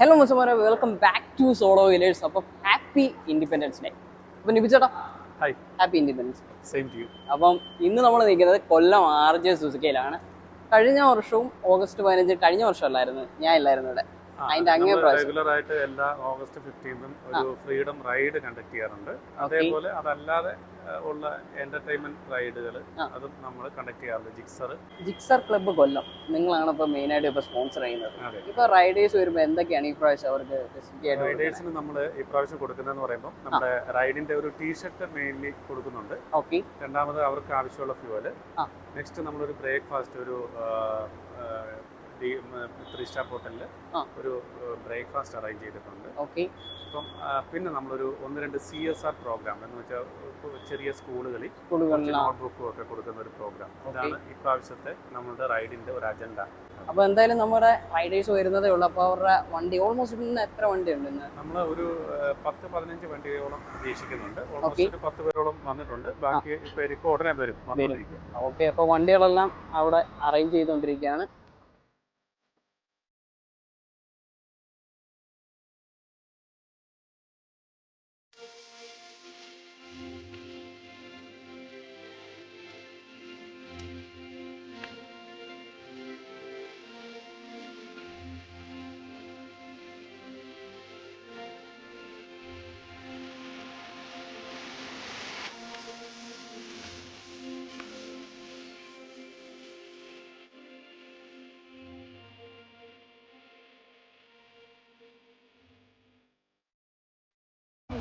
Hello മുസമാരെ welcome back to solo wheelers അപ്പം happy independence day അപ്പം നിപിച്ചേട്ടാ hi happy independence day same to you അപ്പം ഇന്ന് നമ്മൾ നിൽക്കുന്നത് കൊല്ലം ആർ ജെ സുസുക്കയിലാണ്. കഴിഞ്ഞ വർഷവും ഓഗസ്റ്റ് പതിനഞ്ച് കഴിഞ്ഞ വർഷം അല്ലായിരുന്നു ഞാൻ ഇല്ലായിരുന്നു ഇവിടെ. അതിന്റെ അങ്ങേ റെഗുലർ ആയിട്ട് എല്ലാ ഓഗസ്റ്റ് ഫിഫ്റ്റീനും ഒരു ഫ്രീഡം റൈഡ് കണ്ടക്ട് ചെയ്യാറുണ്ട്. അതേപോലെ അതല്ലാതെ ഉള്ള എന്റർടൈൻമെന്റ് റൈഡുകൾ. അതും നമ്മൾ കണ്ടക്ട് ചെയ്യാറുണ്ട്. Gixxer Gixxer club Kollam. നിങ്ങളാണ് ഇപ്പോൾ മെയിനായിട്ട് ഇപ്പോൾ സ്പോൺസർ ചെയ്യുന്നത്. ഇപ്പോൾ റൈഡേഴ്സ് വരുമ്പോൾ എന്തൊക്കെയാണ് ഈ പ്രാവശ്യം അവർക്ക് ആയിട്ട്? റൈഡേഴ്സിന് നമ്മൾ ഇപ്രാവശ്യം കൊടുക്കുന്നതെന്ന് പറയുമ്പോൾ നമ്മുടെ റൈഡിന്റെ ഒരു ടീഷർട്ട് മെയിൻലി കൊടുക്കുന്നുണ്ട്. ഓക്കെ രണ്ടാമത് അവർക്ക് ആവശ്യമുള്ള ഫ്യൂവൽ. നെക്സ്റ്റ് നമ്മളൊരു ബ്രേക്ക്ഫാസ്റ്റ് ഒരു ത്രീ സ്റ്റാർ ഹോട്ടലിൽ ഒരു ബ്രേക്ക്ഫാസ്റ്റ് അറേഞ്ച് ചെയ്തിട്ടുണ്ട്. ഓക്കെ. അപ്പം പിന്നെ നമ്മളൊരു ഒന്ന് രണ്ട് സി എസ് ആർ പ്രോഗ്രാം എന്ന് വെച്ചാൽ ചെറിയ സ്കൂളുകളിൽ നോട്ട്ബുക്കും ഒക്കെ കൊടുക്കുന്ന ഒരു പ്രോഗ്രാം. ഇതാണ് ഇപ്രാവശ്യത്തെ നമ്മുടെ റൈഡിന്റെ ഒരു അജണ്ട. അപ്പോൾ എന്തായാലും നമ്മുടെ റൈഡേഴ്സ് വരുന്നതേ ഉള്ളൂ. അപ്പോൾ അവരുടെ വണ്ടി ഓൾമോസ്റ്റ് ഇന്ന് എത്ര വണ്ടി ഉണ്ട് ഇന്ന്? നമ്മൾ ഒരു പത്ത് പതിനഞ്ച് വണ്ടിയോളം പ്രതീക്ഷിക്കുന്നുണ്ട്. ഓൾമോസ്റ്റ് ഒരു പത്ത് പേരോളം വന്നിട്ടുണ്ട്. ബാക്കി പേര് ഉടനെ വരും. ഓക്കെ. അപ്പോൾ വണ്ടികളെല്ലാം അവിടെ അറേഞ്ച് ചെയ്തുകൊണ്ടിരിക്കുകയാണ്.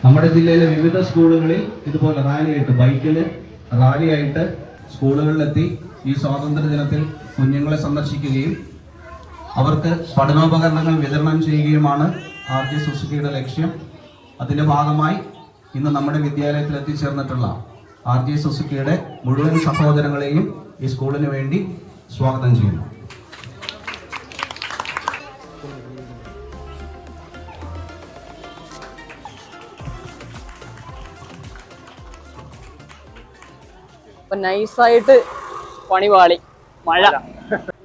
നമ്മുടെ ജില്ലയിലെ വിവിധ സ്കൂളുകളിൽ ഇതുപോലെ റാലിയായിട്ട് ബൈക്കിൽ റാലിയായിട്ട് സ്കൂളുകളിലെത്തി ഈ സ്വാതന്ത്ര്യ ദിനത്തിൽ കുഞ്ഞുങ്ങളെ സന്ദർശിക്കുകയും അവർക്ക് പഠനോപകരണങ്ങൾ വിതരണം ചെയ്യുകയുമാണ് ആർ ജെ സുസുക്കിയുടെ ലക്ഷ്യം. അതിന്റെ ഭാഗമായി ഇന്ന് നമ്മുടെ വിദ്യാലയത്തിൽ എത്തിച്ചേർന്നിട്ടുള്ള ആർ ജെ സുസുക്കിയുടെ മുഴുവൻ സഹോദരങ്ങളെയും ഈ സ്കൂളിന് വേണ്ടി സ്വാഗതം ചെയ്യുന്നു. അപ്പൊ നൈസായിട്ട് പണി പാളി മഴ.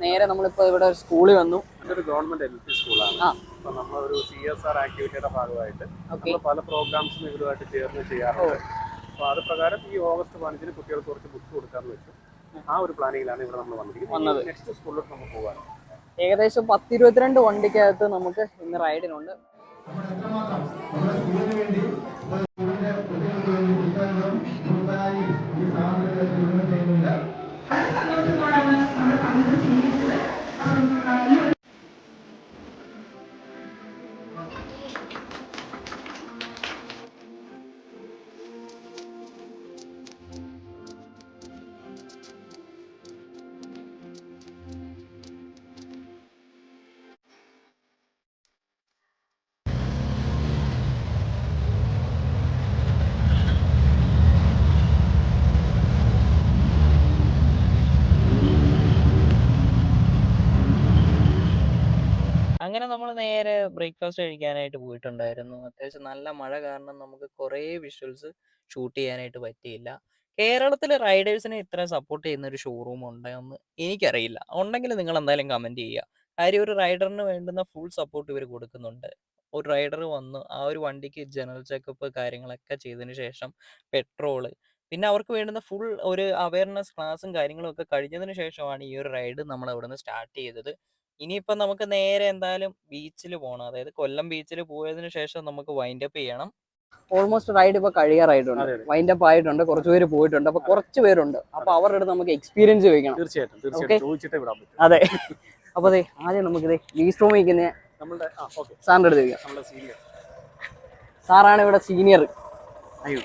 നേരെ നമ്മളിപ്പോ ഇവിടെ ഒരു സ്കൂളിൽ വന്നു. ഇതൊരു ഗവൺമെന്റ് എൽ പി സ്കൂളാണ് അപ്പൊ നമ്മളൊരു സി എസ് ആർ ആക്ടിവിറ്റിയുടെ ഭാഗമായിട്ട് നമ്മൾ പല പ്രോഗ്രാംസും ഇവരുമായിട്ട് ചേർന്ന് ചെയ്യാറുണ്ട്. അപ്പൊ അത് പ്രകാരം ഈ ഓഗസ്റ്റ് പതിനഞ്ചിന് കുട്ടികൾക്ക് കുറച്ച് ബുക്സ് കൊടുക്കാന്ന് വെച്ചു. ആ ഒരു പ്ലാനിങ്ങിലാണ് ഇവിടെ നമ്മൾ വന്നിരിക്കുന്നത്. നെക്സ്റ്റ് സ്കൂളിലോട്ട് നമുക്ക് പോകാൻ ഏകദേശം പത്തിരുപത്തിരണ്ട് വണ്ടിക്കകത്ത് നമുക്ക് ഇന്ന് റൈഡിനുണ്ട് അങ്ങനെ നമ്മൾ നേരെ ബ്രേക്ക്ഫാസ്റ്റ് കഴിക്കാനായിട്ട് പോയിട്ടുണ്ടായിരുന്നു. അത്യാവശ്യം നല്ല മഴ കാരണം നമുക്ക് കുറേ വിഷ്വൽസ് ഷൂട്ട് ചെയ്യാനായിട്ട് പറ്റിയില്ല. കേരളത്തിൽ റൈഡേഴ്സിനെ ഇത്ര സപ്പോർട്ട് ചെയ്യുന്ന ഒരു ഷോറൂം ഉണ്ടോന്ന് എനിക്കറിയില്ല. ഉണ്ടെങ്കിൽ നിങ്ങൾ എന്തായാലും കമന്റ് ചെയ്യുക. കാര്യം ഒരു റൈഡറിന് വേണ്ടുന്ന ഫുൾ സപ്പോർട്ട് ഇവർ കൊടുക്കുന്നുണ്ട്. ഒരു റൈഡർ വന്ന് ആ ഒരു വണ്ടിക്ക് ജനറൽ ചെക്കപ്പ് കാര്യങ്ങളൊക്കെ ചെയ്തതിന് ശേഷം പെട്രോൾ പിന്നെ അവർക്ക് വേണ്ടുന്ന ഫുൾ ഒരു അവയർനെസ് ക്ലാസും കാര്യങ്ങളും ഒക്കെ കഴിഞ്ഞതിന് ശേഷമാണ് ഈ ഒരു റൈഡ് നമ്മൾ അവിടുന്ന് സ്റ്റാർട്ട് ചെയ്തത്. ഇനിയിപ്പം നമുക്ക് നേരെ എന്തായാലും ബീച്ചിൽ പോകണം. അതായത് കൊല്ലം ബീച്ചിൽ പോയതിനു ശേഷം നമുക്ക് വൈൻഡ് അപ്പ് ചെയ്യണം. ഓൾമോസ്റ്റ് റൈഡ് ഇപ്പൊ കഴിയാറായിട്ടുണ്ട്. വൈൻഡ് അപ്പ് ആയിട്ടുണ്ട്. കുറച്ച് പേര് പോയിട്ടുണ്ട്. അപ്പൊ കുറച്ച് പേരുണ്ട്. അപ്പൊ അവരുടെ അടുത്ത് നമുക്ക് എക്സ്പീരിയൻസ് ചോദിക്കണം. തീർച്ചയായിട്ടും അതെ. അപ്പൊ അതെ ആദ്യം നമുക്ക് ഇതേ റൂമിൽ സാറിന്റെ അടുത്ത് ചോദിക്കാം. നമ്മുടെ സീനിയർ സാറാണ് ഇവിടെ സീനിയർ അയ്യോ.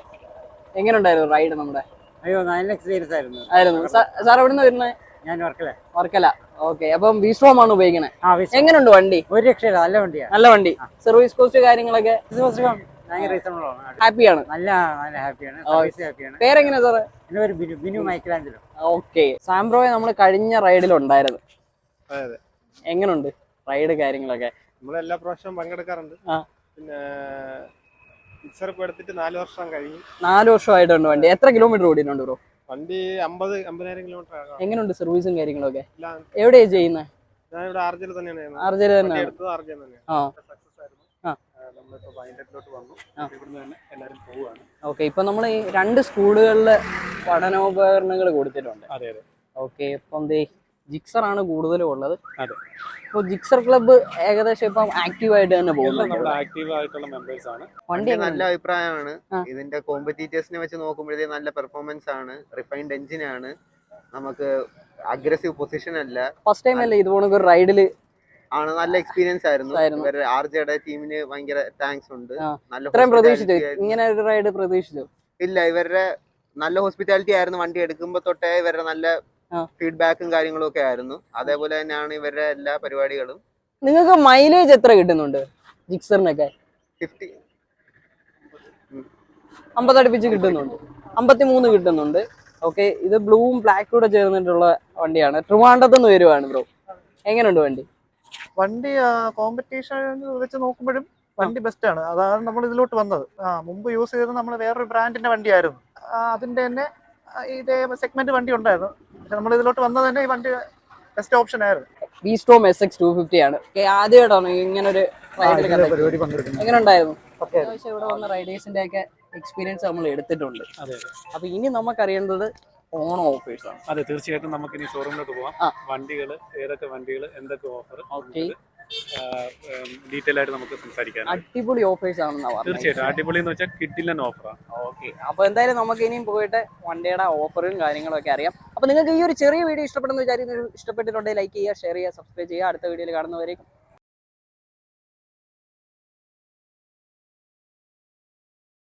എങ്ങനെയുണ്ടായിരുന്നു റൈഡ് നമ്മുടെ? അയ്യോ നല്ല എക്സ്പീരിയൻസ് ആയിരുന്നു. ആയിരുന്നു. സാർ എവിടെ നിന്ന് വരുന്നത് ഞാൻ വർക്കല. വർക്കല. ഓക്കെ അപ്പം ബീസ്ട്രോം ആണ് ഉപയോഗിക്കുന്നത് എങ്ങനെയുണ്ട് വണ്ടി? ഒരു രക്ഷയില്ല നല്ല വണ്ടിയാണ് നല്ല വണ്ടി. സർവീസ് കോസ്റ്റ് കാര്യങ്ങളൊക്കെ? ഹാപ്പിയാണ് നല്ല നല്ല ഹാപ്പിയാണ് സർവീസ് ഹാപ്പിയാണ് പേരെങ്ങനെയാ സാറ് എന്റെ പേര് ബിനു ബിനു മൈക്കിലാഞ്ചലോ. ഓക്കെ. സാംബ്രോയെ നമ്മൾ കഴിഞ്ഞ റൈഡിൽ ഉണ്ടായിരുന്നു. എങ്ങനെയുണ്ട് റൈഡ് കാര്യങ്ങളൊക്കെ? നമ്മൾ എല്ലാ പ്രാവശ്യവും പങ്കെടുക്കാറുണ്ട്. പിന്നെ എടുത്തിട്ട് നാല് വർഷം കഴിഞ്ഞു നാല് വർഷമായിട്ടുണ്ട് വണ്ടി. എത്ര കിലോമീറ്റർ ഓടിയിട്ടുണ്ട് ബ്രോ വണ്ടി അമ്പത് അമ്പതിനായിരം കിലോമീറ്റർ ആകാം എങ്ങനെയുണ്ട് സർവീസും കാര്യങ്ങളൊക്കെ എവിടെയാ ചെയ്യുന്നത് ഞാൻ ഇവിടെ ആർജയിൽ തന്നെയാണ് ചെയ്യുന്നത്. തന്നെ എടുത്തത് ആർജയിൽ തന്നെയാണ്. ഓക്കെ ഇപ്പൊ നമ്മൾ ഈ രണ്ട് സ്കൂളുകളിൽ പഠനോപകരണങ്ങൾ കൊടുത്തിട്ടുണ്ട്. ഓക്കെ ഇപ്പം ദേ ജിക്സർ ആണ് കൂടുതലും ഉള്ളത്. അതെ. ഇപ്പോൾ ജിക്സർ ക്ലബ്ബ് ഏകദേശം ഇപ്പം ആക്റ്റീവ് ആയിട്ട് തന്നെ പോകുന്നു പോകുന്നുണ്ട്. ആക്റ്റീവ് ആയിട്ടുള്ള മെമ്പേഴ്സ് ആണ്. വണ്ടി നല്ല അഭിപ്രായമാണ്. ഇതിന്റെ കോമ്പറ്റീറ്റേഴ്സിനെ വെച്ച് നോക്കുമ്പോഴേ നല്ല പെർഫോമൻസ് ആണ്. റിഫൈൻഡ് എഞ്ചിൻ ആണ്. നമുക്ക് അഗ്രസീവ് പൊസിഷൻ അല്ല. ഫസ്റ്റ് ടൈം അല്ലേ ഇതുപോലെ ഒരു റൈഡിൽ ആണ്. നല്ല എക്സ്പീരിയൻസ് ആയിരുന്നു. ആർ ജെയുടെ ടീമിന് ഭയങ്കര താങ്ക്സ് ഉണ്ട്. നല്ല ഇത്രയും പ്രതീക്ഷിച്ചു? ഇങ്ങനെ ഒരു റൈഡ് പ്രതീക്ഷിച്ചു? ഇല്ല ഇവരുടെ നല്ല ഹോസ്പിറ്റാലിറ്റി ആയിരുന്നു വണ്ടി എടുക്കുമ്പോ തൊട്ടേ ഇവരുടെ നല്ല. ഫീഡ്ബാക്കും കാര്യങ്ങളും ഒക്കെ ആയിരുന്നു. അതേപോലെ തന്നെയാണ് ഇവരുടെ എല്ലാ പരിപാടികളും. നിങ്ങൾക്ക് മൈലേജ് എത്ര കിട്ടുന്നുണ്ട്? ജിക്സറിനൊക്കെ? ഫിഫ്റ്റി അമ്പതടുപ്പിച്ച് കിട്ടുന്നുണ്ട്. അമ്പത്തി മൂന്ന് കിട്ടുന്നുണ്ട്. ഓക്കെ ഇത് ബ്ലൂവും ബ്ലാക്കും കൂടെ ചേർന്നിട്ടുള്ള വണ്ടിയാണ്. ട്രിവാൻഡത്ത് നിന്ന് വരുവാണ് ബ്രോ എങ്ങനെയുണ്ട് വണ്ടി? വണ്ടി കോമ്പറ്റീഷൻ വെച്ച് നോക്കുമ്പോഴും വണ്ടി ബെസ്റ്റ് ആണ്. അതാണ് നമ്മൾ ഇതിലോട്ട് വന്നത്. ആ മുമ്പ് യൂസ് ചെയ്തത് നമ്മൾ വേറൊരു ബ്രാൻഡിന്റെ വണ്ടിയായിരുന്നു. അതിന്റെ തന്നെ ഇതേ സെഗ്മെന്റ് വണ്ടി ഉണ്ടായിരുന്നു. പക്ഷെ നമ്മൾ ഇതിലോട്ട് വന്നത് തന്നെ ഈ വണ്ടി ബെസ്റ്റ് ഓപ്ഷൻ ആയിരുന്നു. V Strom S X two fifty ആണ് ആദ്യമായിട്ടാണ് ഇങ്ങനെ ഒരു പരിപാടി പങ്കെടുക്കുന്നത്. എങ്ങനെ ഉണ്ടായിരുന്നു? ഓക്കെ. അത്യാവശ്യം ഇവിടെ വന്ന റൈഡേഴ്സിന്റെ ഒക്കെ എക്സ്പീരിയൻസ് നമ്മൾ എടുത്തിട്ടുണ്ട്. അതെ അതെ. അപ്പൊ ഇനി നമുക്കറിയേണ്ടത് ഓണം ഓഫേഴ്സ് ആണ്. അതെ തീർച്ചയായിട്ടും നമുക്ക് ഇനി ഷോറൂമിലോട്ട് പോവാം. വണ്ടികൾ ഏതൊക്കെ വണ്ടികൾ എന്തൊക്കെ ഓഫർ ഓക്കെ. ഡീറ്റെയിൽ ആയിട്ട് നമുക്ക് സംസാരിക്കാം അടിപൊളി ഓഫേഴ്സ് ആണെന്നാ പറഞ്ഞത്. തീർച്ചയായിട്ടും. അടിപൊളി എന്ന് വെച്ചാൽ കിട്ടില്ല ഓഫറാണ് ഓക്കെ. അപ്പൊ എന്തായാലും നമുക്ക് ഇനിയും പോയിട്ട് വണ്ടിയുടെ ഓഫറും കാര്യങ്ങളും ഒക്കെ അറിയാം. അപ്പൊ നിങ്ങൾക്ക് ഈ ഒരു ചെറിയ വീഡിയോ ഇഷ്ടപ്പെടുന്ന വിചാരിക്കുന്നു ഇഷ്ടപ്പെട്ടിട്ടുണ്ടെങ്കിൽ ലൈക്ക് ചെയ്യുക ഷെയർ ചെയ്യുക സബ്സ്ക്രൈബ് ചെയ്യുക. അടുത്ത വീഡിയോയിൽ കാണുന്നവരേക്കും